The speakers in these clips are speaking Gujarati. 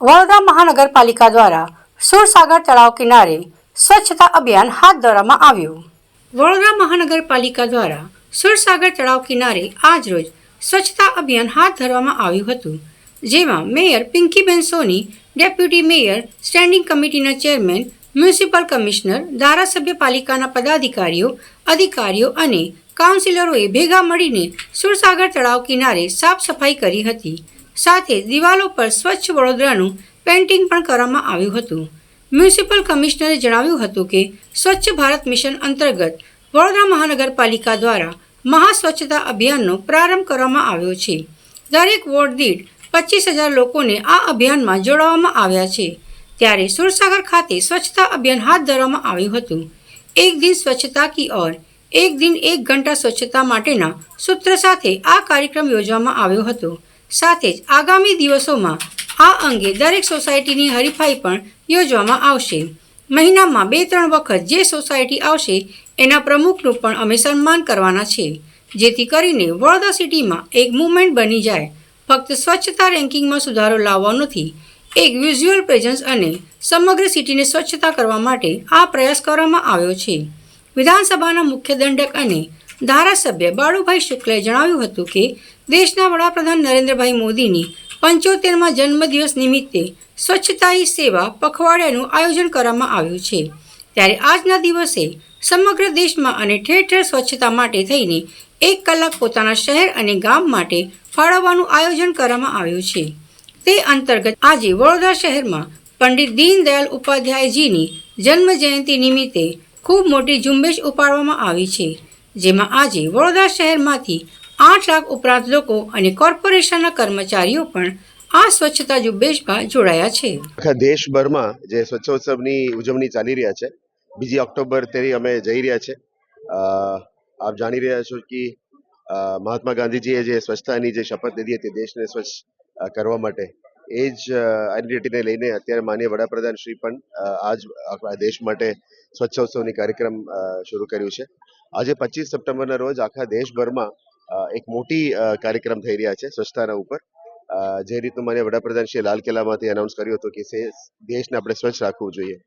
વડોદરા મહાનગરપાલિકા દ્વારા સુરસાગર તળાવ કિનારે સ્વચ્છતા અભિયાન હાથ ધરવામાં આવ્યું. વડોદરા મહાનગરપાલિકા દ્વારા સુરસાગર તળાવ કિનારે આજરોજ સ્વચ્છતા અભિયાન હાથ ધરવામાં આવ્યું હતું, જેમાં mayor Pinkiben Soni, deputy mayor standing કમિટીના ચેરમેન, મ્યુનિસિપલ કમિશનર, ધારાસભ્ય પાલિકાના પદાધિકારીઓ, અધિકારીઓ અને કાઉન્સિલરોએ ભેગા મળીને સુરસાગર તળાવ કિનારે સાફ સફાઈ કરી હતી. સાથે દિવાલો પર સ્વચ્છ વડોદરાનું પેઇન્ટિંગ પણ કરવામાં આવ્યું હતું. મ્યુનિસિપલ કમિશનરે જણાવ્યું હતું કે, સ્વચ્છ ભારત મિશન અંતર્ગત વડોદરા મહાનગરપાલિકા દ્વારા મહા સ્વચ્છતા અભિયાનનો પ્રારંભ કરવામાં આવ્યો છે. દરેક વોર્ડ દીઠ પચીસ હજાર લોકોને આ અભિયાનમાં જોડવામાં આવ્યા છે. ત્યારે સુરસાગર ખાતે સ્વચ્છતા અભિયાન હાથ ધરવામાં આવ્યું હતું. એક દિન સ્વચ્છતા કી ઓર, એક દિન એક ઘંટા સ્વચ્છતા માટેના સૂત્ર સાથે આ કાર્યક્રમ યોજવામાં આવ્યો હતો. સાથે જ આગામી દિવસોમાં આ અંગે દરેક સોસાયટીની હરીફાઈ પણ યોજવામાં આવશે. મહિનામાં બે ત્રણ વખત જે સોસાયટી આવશે, એના પ્રમુખનું પણ અમે સન્માન કરવાના છે. જેથી કરીને વડોદરા સિટીમાં એક મુવમેન્ટ બની જાય. ફક્ત સ્વચ્છતા રેન્કિંગમાં સુધારો લાવવા નથી, એક વિઝ્યુઅલ પ્રેઝન્સ અને સમગ્ર સિટીને સ્વચ્છતા કરવા માટે આ પ્રયાસ કરવામાં આવ્યો છે. વિધાનસભાના મુખ્ય દંડક અને ધારાસભ્ય બાળુભાઈ શુક્લે જણાવ્યું હતું કે, દેશના વડાપ્રધાન નરેન્દ્રભાઈ મોદીની પંચોતેરમાં જન્મદિવસ નિમિત્તે સ્વચ્છતા સેવા પખવાડિયાનું આયોજન કરવામાં આવ્યું છે. ત્યારે આજના દિવસે સમગ્ર દેશમાં અને ઠેર ઠેર સ્વચ્છતા માટે થઈને એક કલાક પોતાના શહેર અને ગામ માટે ફાળવવાનું આયોજન કરવામાં આવ્યું છે. તે અંતર્ગત આજે વડોદરા શહેરમાં પંડિત દીનદયાલ ઉપાધ્યાયજીની જન્મ જયંતિ નિમિત્તે ખૂબ મોટી ઝુંબેશ ઉપાડવામાં આવી છે. જેમાં આજે વડોદરા શહેરમાંથી આઠ લાખ ઉપરાંત લોકો અને કોર્પોરેશનના કર્મચારીઓ પણ આ સ્વચ્છતા ઝુંબેશમાં જોડાયા છે. આખા દેશભરમાં જે સ્વચ્છોત્સવની ઉજવણી ચાલી રહ્યા છે, બીજી ઓક્ટોબર તેરી અમે જઈ રહ્યા છે. આપ જાણી રહ્યા છો કે મહાત્મા ગાંધીજીએ જે સ્વચ્છતાની જે શપથ લીધી હતી દેશને સ્વચ્છ કરવા માટે, એ જ આઈડેન્ટિટીને લઈને અત્યારે માનીય વડાપ્રધાન શ્રી પણ આજ આપણા દેશ માટે સ્વચ્છોત્સવની કાર્યક્રમ શરૂ કર્યું છે. આજે પચીસ સપ્ટેમ્બરના રોજ આખા દેશભરમાં એક મોટી કાર્યક્રમ થઈ રહ્યા છે સ્વચ્છતાના ઉપર. જે રીતનું મને વડાપ્રધાન શ્રી લાલ કિલ્લામાંથી એનાઉન્સ કર્યું હતું કે દેશને આપણે સ્વચ્છ રાખવું જોઈએ.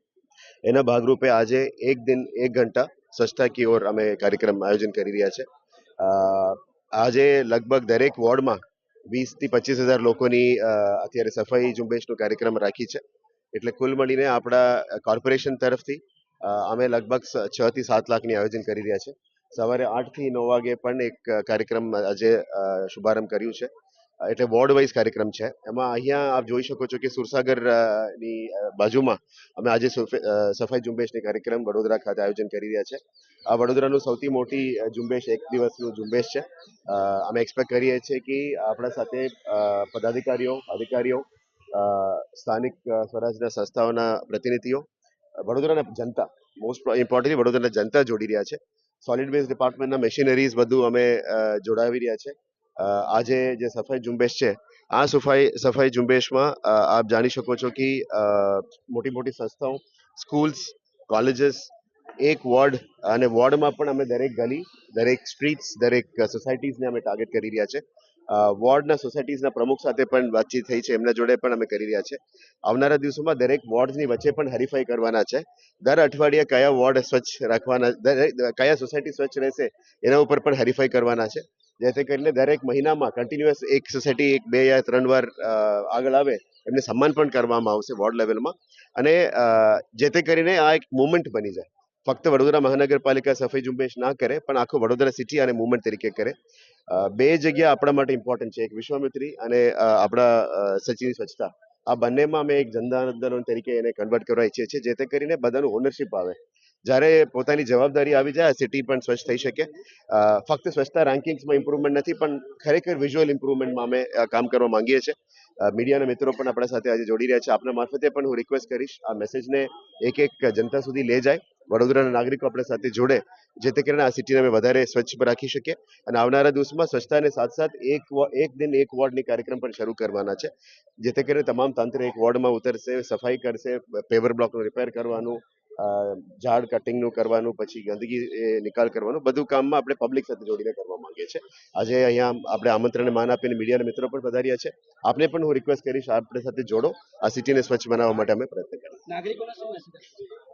એના ભાગરૂપે આજે એક દિન, એક ઘંટા સ્વચ્છતા કી ઓર અમે કાર્યક્રમ આયોજન કરી રહ્યા છે. આજે લગભગ દરેક વોર્ડમાં વીસથી પચીસ હજાર લોકોની અત્યારે સફાઈ ઝુંબેશનો કાર્યક્રમ રાખી છે. એટલે કુલ મળીને આપણા કોર્પોરેશન તરફથી અમે લગભગ છ થી સાત લાખની આયોજન કરી રહ્યા છે. સવારે આઠથી નવ વાગે પણ એક કાર્યક્રમ આજે શુભારંભ કર્યું છે. એટલે વોર્ડ વાઇઝ કાર્યક્રમ છે. એમાં અહીંયા આપ જોઈ શકો છો કે સુરસાગરની બાજુમાં અમે આજે સુફ- સફાઈ ઝુંબેશની કાર્યક્રમ વડોદરા ખાતે આયોજન કરી રહ્યા છે. આ વડોદરાનું સૌથી મોટી ઝુંબેશ, એક દિવસનું ઝુંબેશ છે. અમે એક્સપેક્ટ કરીએ છીએ કે આપણા સાથે પદાધિકારીઓ, અધિકારીઓ સ્થાનિક સ્વરાજના સંસ્થાઓના પ્રતિનિધિઓ વડોદરાના જનતા મોસ્ટ ઇમ્પોર્ટન્ટલી વડોદરાના જનતા જોડી રહ્યા છે. સોલિડ વેસ્ટ ડિપાર્ટમેન્ટના મશીનરીઝ બધું અમે જોડાવી રહ્યા છે. આજે જે સફાઈ ઝુંબેશ છે, આ સફાઈ સફાઈ ઝુંબેશમાં આપ જાણી શકો છો કે મોટી મોટી સંસ્થાઓ સ્કૂલ્સ કોલેજીસ એક વોર્ડ અને વોર્ડમાં પણ અમે દરેક ગલી, દરેક સ્ટ્રીટ્સ દરેક સોસાયટીઝને અમે ટાર્ગેટ કરી રહ્યા છે. વોર્ડના સોસાયટીઝના પ્રમુખ સાથે પણ વાતચીત થઈ છે. એમના જોડે પણ અમે કરી રહ્યા છે. આવનારા દિવસોમાં દરેક વોર્ડની વચ્ચે પણ હરીફાઈ કરવાના છે. દર અઠવાડિયે કયા વોર્ડ સ્વચ્છ રાખવાના કયા સોસાયટી સ્વચ્છ રહેશે એના ઉપર પણ હરીફાઈ કરવાના છે. જેથી કરીને દરેક મહિનામાં કન્ટિન્યુઅસ એક સોસાયટી એક બે યા ત્રણ વાર આગળ આવે એમને સન્માન પણ કરવામાં આવશે વોર્ડ લેવલમાં. અને અ, જેથી કરીને આ એક મુવમેન્ટ બની જાય. ફક્ત વડોદરા મહાનગરપાલિકા સફાઈ ઝુંબેશ ના કરે પણ આખો વડોદરા સિટી અને મુવમેન્ટ તરીકે કરે. બે જગ્યા આપણા માટે ઇમ્પોર્ટન્ટ છે. એક વિશ્વામિત્રી અને આપણા સચિન સ્વચ્છતા. આ બંનેમાં અમે એક જનધન આંદોલન તરીકે એને કન્વર્ટ કરવા ઈચ્છીએ છીએ, જેથી કરીને બધાનું ઓનરશિપ આવે. જ્યારે પોતાની જવાબદારી આવી જાય સિટી પણ સ્વચ્છ થઈ શકે. ફક્ત સ્વચ્છતા રેન્કિંગ્સમાં ઇમ્પ્રુવમેન્ટ નથી, પણ ખરેખર વિઝ્યુઅલ ઇમ્પ્રુવમેન્ટમાં અમે કામ કરવા માંગીએ છીએ. મીડિયાના મિત્રો પણ આપણા સાથે આજે જોડી રહ્યા છે. આપના મારફતે પણ હું રિક્વેસ્ટ કરીશ, આ મેસેજને એક એક જનતા સુધી લઈ જાય. વડોદરાના નાગરિકો આપણા સાથે જોડે. જેથી કરીને આ સિટીને અમે વધારે સ્વચ્છ રાખી શકીએ અને આવનારા દિવસમાં સ્વચ્છતાને સાથ સાથ એક એક દિન એક વોર્ડની કાર્યક્રમ પણ શરૂ કરવાના છે. જેથી કરીને તમામ તંત્ર એક વોર્ડમાં ઉતરશે, સફાઈ કરશે પેવર બ્લોકનું રિપેર કરવાનું ઝાડ કટિંગનું કરવાનું, પછી ગંદકી નિકાલ કરવાનું, બધું કામમાં આપણે પબ્લિક સાથે જોડીને કરવા માંગીએ છીએ. આજે અહીંયા આપણે આમંત્રણને માન આપીને મીડિયાના મિત્રો પણ પધાર્યા છે. આપને પણ હું રિક્વેસ્ટ કરીશ, આપણે સાથે જોડો. આ સિટીને સ્વચ્છ બનાવવા માટે અમે પ્રયત્ન કરીએ નાગરિકોને શું?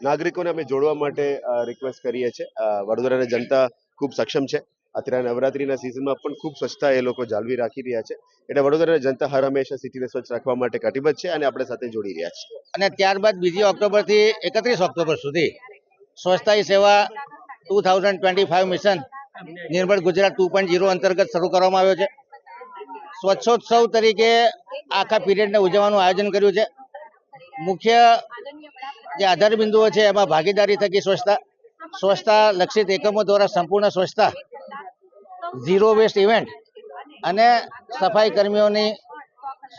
નાગરિકોને અમે જોડવા માટે રિક્વેસ્ટ કરીએ છીએ. વડોદરાની જનતા ખૂબ સક્ષમ છે. અત્યારે નવરાત્રીના સિઝનમાં પણ ખૂબ સ્વચ્છતા એ લોકો જાળવી રાખી રહ્યા છે. એટલે વડોદરાની જનતા હર હંમેશા સિટીને સ્વચ્છ રાખવા માટે કટિબદ્ધ છે અને આપણે સાથે જોડી રહ્યા છીએ. અને ત્યારબાદ બીજી ઓક્ટોબરથી એકત્રીસ ઓક્ટોબર સુધી સ્વચ્છતા સેવા two thousand twenty five mission Nirmal Gujarat two point zero અંતર્ગત શરૂ કરવામાં આવ્યો છે. સ્વચ્છોત્સવ તરીકે આખા પીરિયડને ઉજવવાનું આયોજન કર્યું છે. મુખ્ય જે આધાર બિંદુઓ છે, એમાં ભાગીદારી થકી સ્વચ્છતા સ્વચ્છતા લક્ષિત એકમો દ્વારા સંપૂર્ણ સ્વચ્છતા, ઝીરો વેસ્ટ ઇવેન્ટ અને સફાઈ કર્મીઓની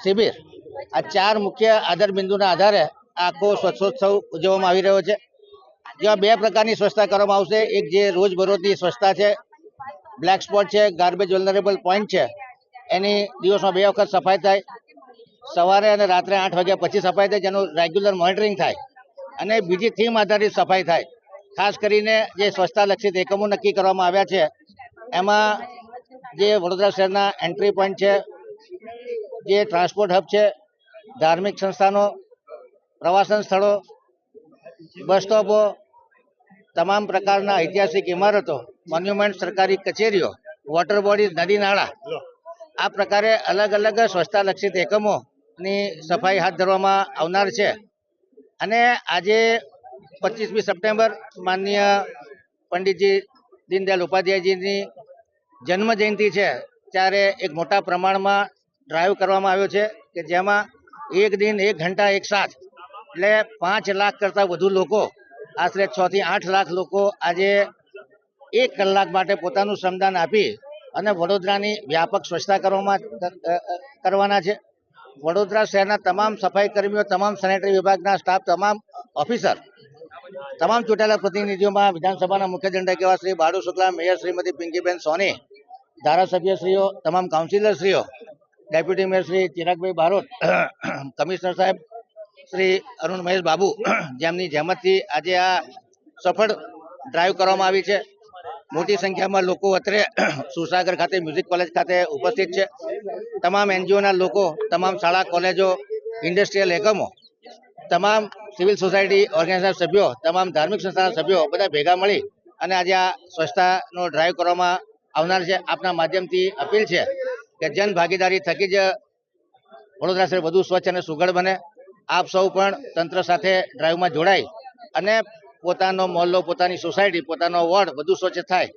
શિબિર. આ ચાર મુખ્ય આધાર બિંદુના આધારે આખો સ્વચ્છોત્સવ ઉજવવામાં આવી રહ્યો છે. જેમાં બે પ્રકારની સ્વચ્છતા કરવામાં આવશે. એક જે રોજબરોજની સ્વચ્છતા છે, બ્લેક સ્પોટ છે, ગાર્બેજ વેલનરેબલ પોઈન્ટ છે, એની દિવસમાં બે વખત સફાઈ થાય. સવારે અને રાત્રે આઠ વાગ્યા પછી સફાઈ થાય, જેનું રેગ્યુલર મોનિટરિંગ થાય. અને બીજી થીમ આધારિત સફાઈ થાય. ખાસ કરીને જે સ્વચ્છતા લક્ષિત એકમો નક્કી કરવામાં આવ્યા છે, એમાં જે વડોદરા શહેરના એન્ટ્રી પોઈન્ટ છે, જે ટ્રાન્સપોર્ટ હબ છે, ધાર્મિક સંસ્થાનો, પ્રવાસન સ્થળો, બસ સ્ટોપો, તમામ પ્રકારના ઐતિહાસિક ઇમારતો મોન્યુમેન્ટ સરકારી કચેરીઓ વોટર બોડીઝ નદી, નાળા, આ પ્રકારે અલગ અલગ સ્વચ્છતા લક્ષિત એકમોની સફાઈ હાથ ધરવામાં આવનાર છે. અને આજે પચીસમી સપ્ટેમ્બર માનનીય પંડિતજી દીનદયાલ ઉપાધ્યાયજીની જન્મ જયંતિ છે, ત્યારે એક મોટા પ્રમાણમાં ડ્રાઈવ કરવામાં આવ્યો છે કે જેમાં એક દિન, એક ઘંટા, એક સાથ એટલે પાંચ લાખ કરતાં વધુ લોકો, આશરે છ થી આઠ લાખ લોકો આજે એક કલાક માટે પોતાનું શ્રમદાન આપી અને વડોદરાની વ્યાપક સ્વચ્છતા કરવામાં કરવાના છે. વડોદરા શહેરના તમામ સફાઈ કર્મીઓ, તમામ સેનેટરી વિભાગના સ્ટાફ તમામ ઓફિસર તમામ ચૂંટાયેલા પ્રતિનિધિઓમાં વિધાનસભાના મુખ્ય દંડક એવા શ્રી બાળુ શુક્લા, મેયર શ્રીમતી પિંકીબેન સોની, ધારાસભ્યશ્રીઓ, તમામ કાઉન્સિલરશ્રીઓ deputy mayor Shri Chiragbhai Barot commissioner સાહેબ શ્રી અરુણ મહેશ બાબુ, જેમની જેમતથી આજે આ સફળ ડ્રાઈવ કરવામાં આવી છે. મોટી સંખ્યામાં લોકો અત્રે સુસાગર ખાતે, મ્યુઝિક કોલેજ ખાતે ઉપસ્થિત છે. તમામ એનજીઓના લોકો, તમામ શાળા, કોલેજો, ઇન્ડસ્ટ્રીયલ એકમો, તમામ સિવિલ સોસાયટી ઓર્ગેનાઇઝેશન સભ્યો, તમામ ધાર્મિક સંસ્થાના સભ્યો બધા ભેગા મળી અને આજે આ સ્વચ્છતાનો ડ્રાઈવ કરવામાં આવનાર છે. આપના માધ્યમથી અપીલ છે કે જન ભાગીદારી થકી જ વડોદરા શહેર વધુ સ્વચ્છ અને સુઘડ બને. આપ સૌ પણ તંત્ર સાથે ડ્રાઈવમાં જોડાય અને પોતાનો મહોલ્લો પોતાની સોસાયટી પોતાનો વોર્ડ બધું સ્વચ્છ થાય.